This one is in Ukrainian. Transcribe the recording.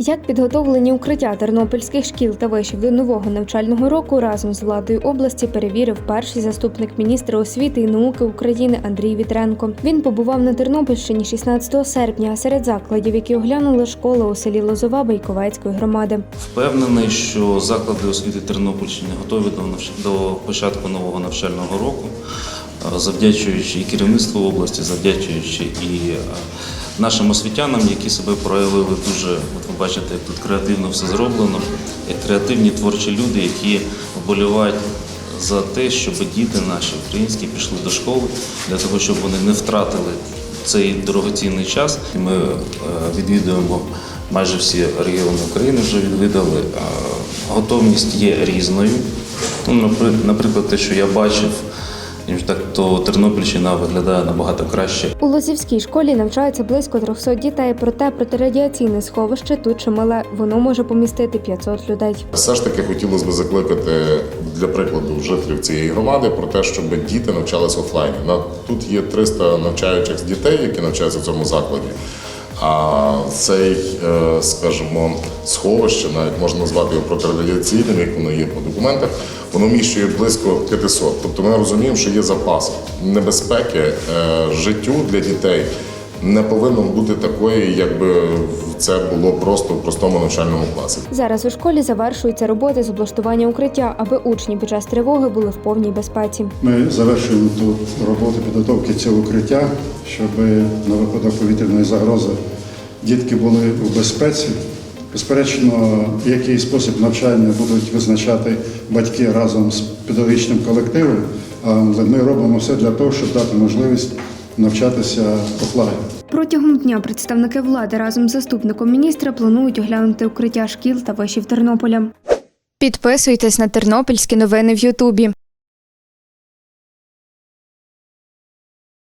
Як підготовлені укриття тернопільських шкіл та вишів до нового навчального року разом з владою області перевірив перший заступник міністра освіти і науки України Андрій Вітренко. Він побував на Тернопільщині 16 серпня, а серед закладів, які оглянули школа у селі Лозова Байковецької громади. Впевнений, що заклади освіти Тернопільщини готові до початку нового навчального року, завдячуючи і керівництву області, завдячуючи і нашим освітянам, які себе проявили дуже, от ви бачите, як тут креативно все зроблено, як креативні творчі люди, які вболівають за те, щоб діти наші українські пішли до школи для того, щоб вони не втратили цей дорогоцінний час. Ми е, відвідуємо майже всі регіони України вже відвідали. Готовність є різною. Ну, напри- наприклад, те, що я бачив, ніж так, то Тернопільщина виглядає набагато краще. У Лозівській школі навчається близько 300 дітей, проте протирадіаційне сховище тут чимале. Воно може помістити 500 людей. Все ж таки хотілося б закликати для прикладу жителів цієї громади про те, щоб діти навчались офлайні. На тут є 300 навчаючих дітей, які навчаються в цьому закладі. А цей, е, скажімо, сховище, навіть можна назвати його протирадіаційним, як воно є по документах, воно вміщує близько 500. Тобто ми розуміємо, що є запас небезпеки е, життю для дітей. Не повинно бути такої, якби це було просто в простому навчальному класі. Зараз у школі завершуються роботи з облаштування укриття, аби учні під час тривоги були в повній безпеці. Ми завершуємо тут роботу підготовки цього укриття, щоб на випадок повітряної загрози дітки були у безпеці. Безперечно, який спосіб навчання будуть визначати батьки разом з педагогічним колективом, але ми робимо все для того, щоб дати можливість навчатися офлайн. Протягом дня представники влади разом з заступником міністра планують оглянути укриття шкіл та вишів Тернополя. Підписуйтесь на тернопільські новини в Ютубі.